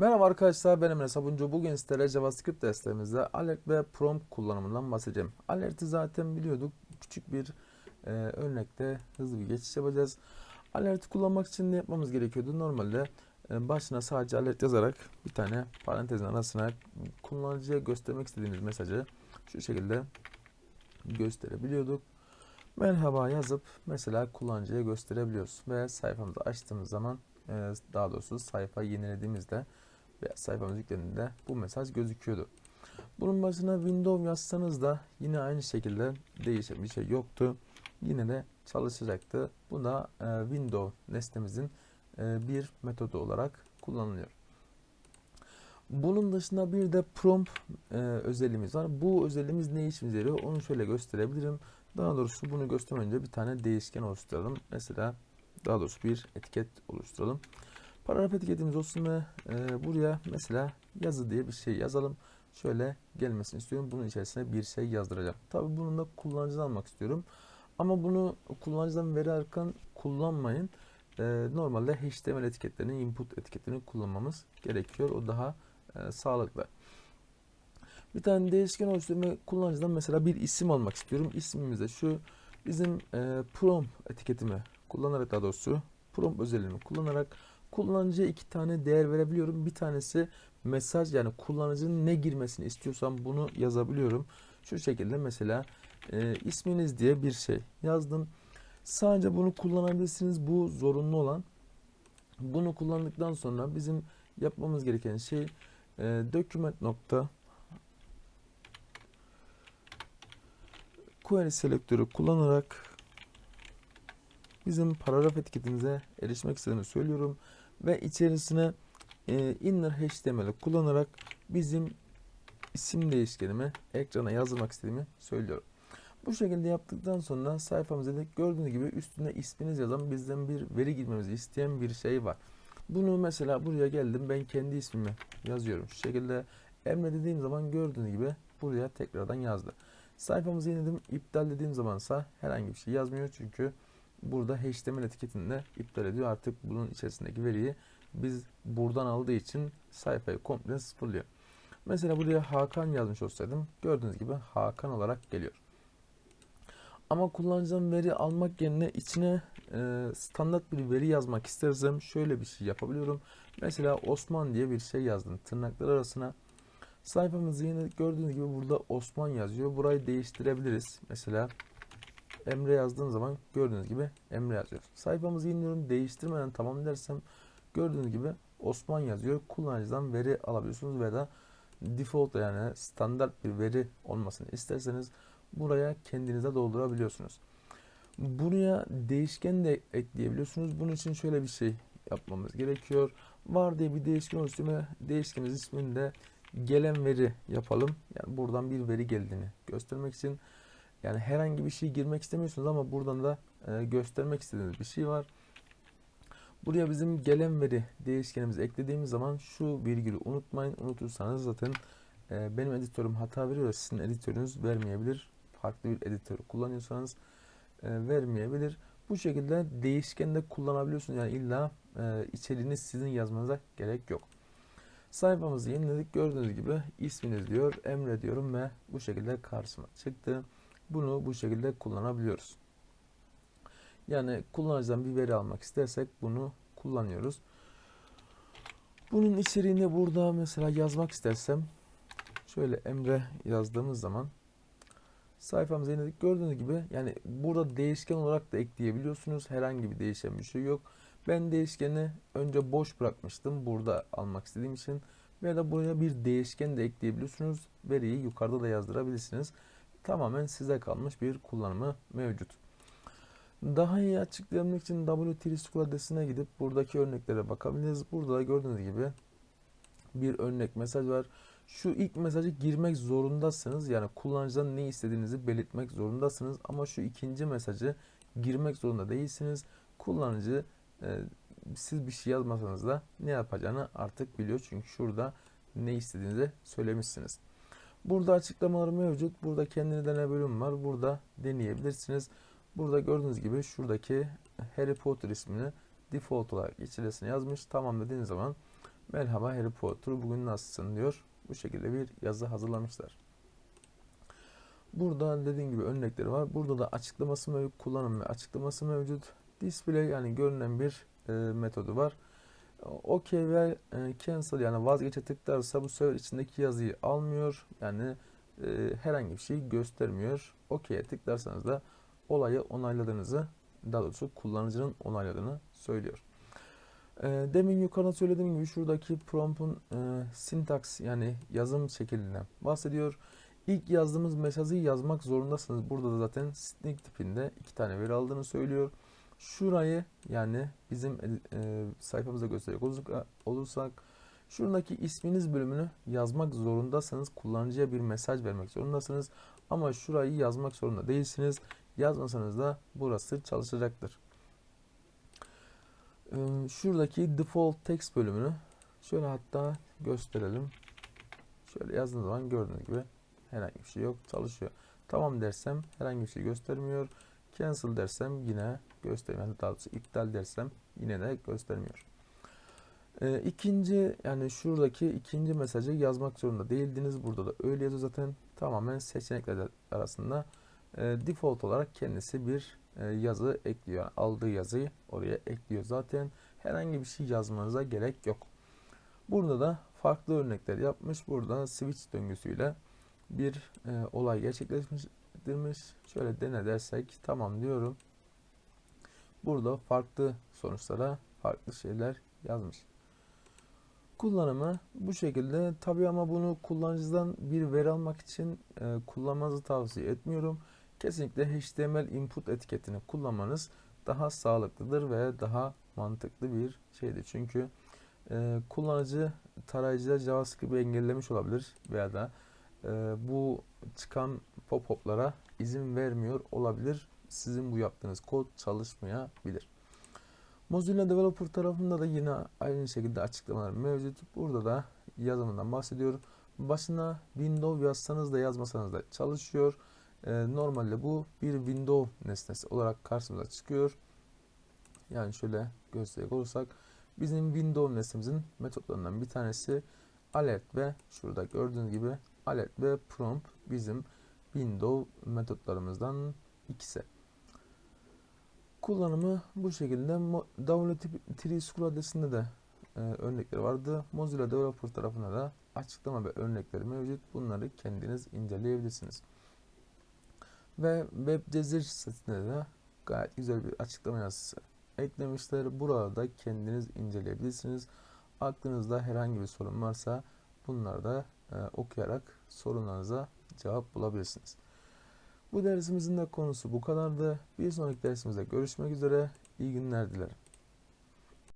Merhaba arkadaşlar ben Emre Sabuncu. Bugün sizlere JavaScript derslerimizde alert ve prompt kullanımından bahsedeceğim. Alert'i zaten biliyorduk. Küçük bir e, örnekte hızlı bir geçiş yapacağız. Alert'i kullanmak için ne yapmamız gerekiyordu? Normalde e, başına sadece alert yazarak bir tane parantezin arasına kullanıcıya göstermek istediğimiz mesajı şu şekilde gösterebiliyorduk. Merhaba yazıp mesela kullanıcıya gösterebiliyoruz ve sayfamızı açtığımız zaman e, daha doğrusu sayfa yenilediğimizde veya sayfamız yüklendiğinde bu mesaj gözüküyordu. Bunun başına Windows yazsanız da yine aynı şekilde değişen bir şey yoktu. Yine de çalışacaktı. Bu da e, Windows nesnemizin e, bir metodu olarak kullanılıyor. Bunun dışında bir de prompt e, özelliğimiz var. Bu özelliğimiz ne işimize yarıyor? Onu şöyle gösterebilirim. Daha doğrusu bunu göstermeden önce bir tane değişken oluşturalım. Mesela daha doğrusu bir etiket oluşturalım. Paragraf etiketimiz olsun ve e, buraya mesela yazı diye bir şey yazalım. Şöyle gelmesini istiyorum. Bunun içerisine bir şey yazdıracağım. Tabi bunu da kullanıcıdan almak istiyorum. Ama bunu kullanıcıdan veri arkan kullanmayın. E, normalde HTML etiketlerini, input etiketlerini kullanmamız gerekiyor. O daha e, sağlıklı. Bir tane değişken oluşturuyorum ve kullanıcıdan mesela bir isim almak istiyorum. İsmimiz de şu. Bizim e, prompt etiketimi kullanarak daha doğrusu prompt özelliğini kullanarak kullanıcıya iki tane değer verebiliyorum. Bir tanesi mesaj yani kullanıcının ne girmesini istiyorsam bunu yazabiliyorum. Şu şekilde mesela e, isminiz diye bir şey yazdım. Sadece bunu kullanabilirsiniz. Bu zorunlu olan. Bunu kullandıktan sonra bizim yapmamız gereken şey e, document nokta query selektörü kullanarak bizim paragraf etiketimize erişmek istediğimi söylüyorum ve içerisine e, inner html kullanarak bizim isim değişkenimi ekrana yazdırmak istediğimi söylüyorum. Bu şekilde yaptıktan sonra sayfamızda da gördüğünüz gibi üstüne isminiz yazan bizden bir veri girmemizi isteyen bir şey var. Bunu mesela buraya geldim ben kendi ismimi yazıyorum. Şu şekilde Emre dediğim zaman gördüğünüz gibi buraya tekrardan yazdı. Sayfamızı yeniledim. iptal dediğim zamansa herhangi bir şey yazmıyor çünkü burada HTML etiketini iptal ediyor. Artık bunun içerisindeki veriyi biz buradan aldığı için sayfayı komple sıfırlıyor. Mesela buraya Hakan yazmış olsaydım gördüğünüz gibi Hakan olarak geliyor. Ama kullanıcıdan veri almak yerine içine e, standart bir veri yazmak istersem şöyle bir şey yapabiliyorum. Mesela Osman diye bir şey yazdım tırnaklar arasına. Sayfamızı yine gördüğünüz gibi burada Osman yazıyor. Burayı değiştirebiliriz. Mesela Emre yazdığım zaman gördüğünüz gibi Emre yazıyor. Sayfamızı yeniliyorum. Değiştirmeden tamam dersem gördüğünüz gibi Osman yazıyor. Kullanıcıdan veri alabiliyorsunuz veya da default yani standart bir veri olmasını isterseniz buraya kendinize doldurabiliyorsunuz. Buraya değişken de ekleyebiliyorsunuz. Bunun için şöyle bir şey yapmamız gerekiyor. Var diye bir değişken oluşturma değişkenimiz isminde gelen veri yapalım. Yani buradan bir veri geldiğini göstermek için yani herhangi bir şey girmek istemiyorsunuz ama buradan da e, göstermek istediğiniz bir şey var. Buraya bizim gelen veri değişkenimizi eklediğimiz zaman şu virgülü unutmayın. Unutursanız zaten e, benim editörüm hata veriyor. Sizin editörünüz vermeyebilir. Farklı bir editör kullanıyorsanız e, vermeyebilir. Bu şekilde değişken de kullanabiliyorsunuz. Yani illa e, içeriğini sizin yazmanıza gerek yok. Sayfamızı yeniledik. Gördüğünüz gibi isminiz diyor. Emre diyorum ve bu şekilde karşıma çıktı. Bunu bu şekilde kullanabiliyoruz. Yani kullanıcıdan bir veri almak istersek bunu kullanıyoruz. Bunun içeriğini burada mesela yazmak istersem şöyle Emre yazdığımız zaman sayfamıza yeniledik. Gördüğünüz gibi yani burada değişken olarak da ekleyebiliyorsunuz. Herhangi bir değişen bir şey yok. Ben değişkeni önce boş bırakmıştım burada almak istediğim için. Veya da buraya bir değişken de ekleyebiliyorsunuz. Veriyi yukarıda da yazdırabilirsiniz. Tamamen size kalmış bir kullanımı mevcut. Daha iyi açıklayabilmek için W3 School adresine gidip buradaki örneklere bakabiliriz. Burada da gördüğünüz gibi bir örnek mesaj var. Şu ilk mesajı girmek zorundasınız. Yani kullanıcıdan ne istediğinizi belirtmek zorundasınız. Ama şu ikinci mesajı girmek zorunda değilsiniz. Kullanıcı e, siz bir şey yazmasanız da ne yapacağını artık biliyor. Çünkü şurada ne istediğinizi söylemişsiniz. Burada açıklamalar mevcut. Burada kendini dene bölüm var. Burada deneyebilirsiniz. Burada gördüğünüz gibi şuradaki Harry Potter ismini default olarak içerisine yazmış. Tamam dediğiniz zaman Merhaba Harry Potter bugün nasılsın diyor. Bu şekilde bir yazı hazırlamışlar. Burada dediğim gibi örnekleri var. Burada da açıklaması mevcut, kullanım ve açıklaması mevcut. Display yani görünen bir e, metodu var. OK ve cancel yani vazgeçe tıklarsa bu sefer içindeki yazıyı almıyor. Yani e, herhangi bir şey göstermiyor. OK'ye tıklarsanız da olayı onayladığınızı daha doğrusu kullanıcının onayladığını söylüyor. E, demin yukarıda söylediğim gibi şuradaki prompt'un e, syntax yani yazım şeklinden bahsediyor. İlk yazdığımız mesajı yazmak zorundasınız. Burada da zaten string tipinde iki tane veri aldığını söylüyor. Şurayı yani bizim e, sayfamızda gösterecek olursak, olursak şuradaki isminiz bölümünü yazmak zorundasınız. Kullanıcıya bir mesaj vermek zorundasınız. Ama şurayı yazmak zorunda değilsiniz. Yazmasanız da burası çalışacaktır. E, şuradaki default text bölümünü şöyle hatta gösterelim. Şöyle yazdığınız zaman gördüğünüz gibi herhangi bir şey yok çalışıyor. Tamam dersem herhangi bir şey göstermiyor. Cancel dersem yine göstermiyor. Daha doğrusu iptal dersem yine de göstermiyor. Ee, ikinci yani şuradaki ikinci mesajı yazmak zorunda değildiniz. Burada da öyle yazıyor zaten. Tamamen seçenekler arasında e, default olarak kendisi bir e, yazı ekliyor. Yani aldığı yazıyı oraya ekliyor. Zaten herhangi bir şey yazmanıza gerek yok. Burada da farklı örnekler yapmış. Burada switch döngüsüyle bir e, olay gerçekleştirmiş. Şöyle dene dersek tamam diyorum. Burada farklı sonuçlara farklı şeyler yazmış. Kullanımı bu şekilde. Tabi ama bunu kullanıcıdan bir veri almak için e, kullanmanızı tavsiye etmiyorum. Kesinlikle HTML input etiketini kullanmanız daha sağlıklıdır ve daha mantıklı bir şeydir. Çünkü e, kullanıcı tarayıcıda JavaScript'i engellemiş olabilir veya da e, bu çıkan pop-up'lara izin vermiyor olabilir. Sizin bu yaptığınız kod çalışmayabilir. Mozilla Developer tarafında da yine aynı şekilde açıklamalar mevcut. Burada da yazımından bahsediyor. Başına Windows yazsanız da yazmasanız da çalışıyor. Ee, normalde bu bir Windows nesnesi olarak karşımıza çıkıyor. Yani şöyle gösterecek olursak bizim Windows nesnemizin metotlarından bir tanesi alert ve şurada gördüğünüz gibi alert ve prompt bizim Windows metotlarımızdan ikisi. Kullanımı bu şekilde. WT School adresinde de e, örnekleri vardı. Mozilla Developer tarafına da açıklama ve örnekleri mevcut. Bunları kendiniz inceleyebilirsiniz. Ve web cezir sitesinde de gayet güzel bir açıklama yazısı eklemişler. Burada kendiniz inceleyebilirsiniz. Aklınızda herhangi bir sorun varsa bunları da e, okuyarak sorunlarınıza cevap bulabilirsiniz. Bu dersimizin de konusu bu kadardı. Bir sonraki dersimizde görüşmek üzere. İyi günler dilerim.